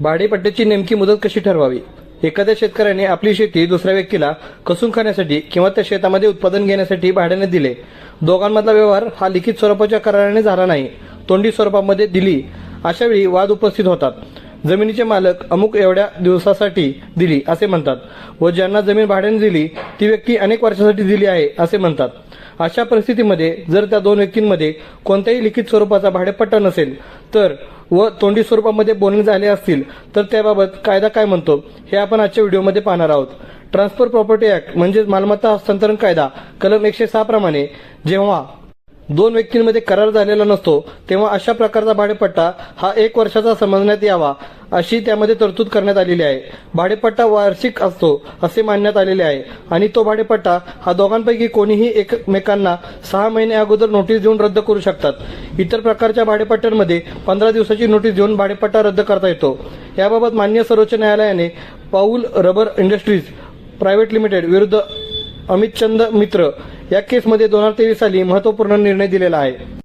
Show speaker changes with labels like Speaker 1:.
Speaker 1: भाडेपट्ट्याची नेमकी मुदत कशी ठरवावी? एखाद्या शेतकऱ्याने आपली शेती दुसऱ्या व्यक्तीला कसून खाण्यासाठी किंवा त्या शेतामध्ये उत्पादन घेण्यासाठी भाड्याने दिले. दोघांमधला व्यवहार हा लिखित स्वरूपाच्या कराराने झाला नाही. तोंडी स्वरूपामध्ये दिली. अशावेळी वाद उपस्थित होतात. जमिनीचे मालक अमुक एवढ्या दिवसासाठी दिली असे म्हणतात व ज्यांना जमीन भाड्याने दिली ती व्यक्ती अनेक वर्षासाठी दिली आहे असे म्हणतात. अशा परिस्थितीमध्ये जर त्या दोन व्यक्तींमध्ये कोणत्याही लिखित स्वरूपाचा भाडेपट्टा नसेल तर व तोंडी स्वरूपामध्ये बोलणे झाले असतील तर त्याबाबत कायदा काय म्हणतो हे आपण आजच्या व्हिडिओमध्ये पाहणार आहोत. ट्रान्सफर प्रॉपर्टी ऍक्ट म्हणजेच मालमत्ता हस्तांतरण कायदा कलम एकशे सहा प्रमाणे जेव्हा दोन व्यक्तींमध्ये करार झालेला नसतो तेव्हा अशा प्रकारचा भाडेपट्टा हा एक वर्षाचा समजण्यात यावा अशी त्यामध्ये तरतूद करण्यात आलेली आहे. भाडेपट्टा वार्षिक असतो असे मानण्यात आलेले आहे. आणि तो भाडेपट्टा हा दोघांपैकी कोणीही एकमेकांना सहा महिने अगोदर नोटीस देऊन रद्द करू शकतात. इतर प्रकारच्या भाडेपट्ट्यांमध्ये पंधरा दिवसाची नोटीस देऊन भाडेपट्टा रद्द करता येतो. याबाबत मान्य सर्वोच्च न्यायालयाने पाऊल रबर इंडस्ट्रीज प्रायव्हेट लिमिटेड विरुद्ध अमित चंद मित्र या केसमध्ये दोन हजार तेवीस साली महत्त्वपूर्ण निर्णय दिलेला आहे.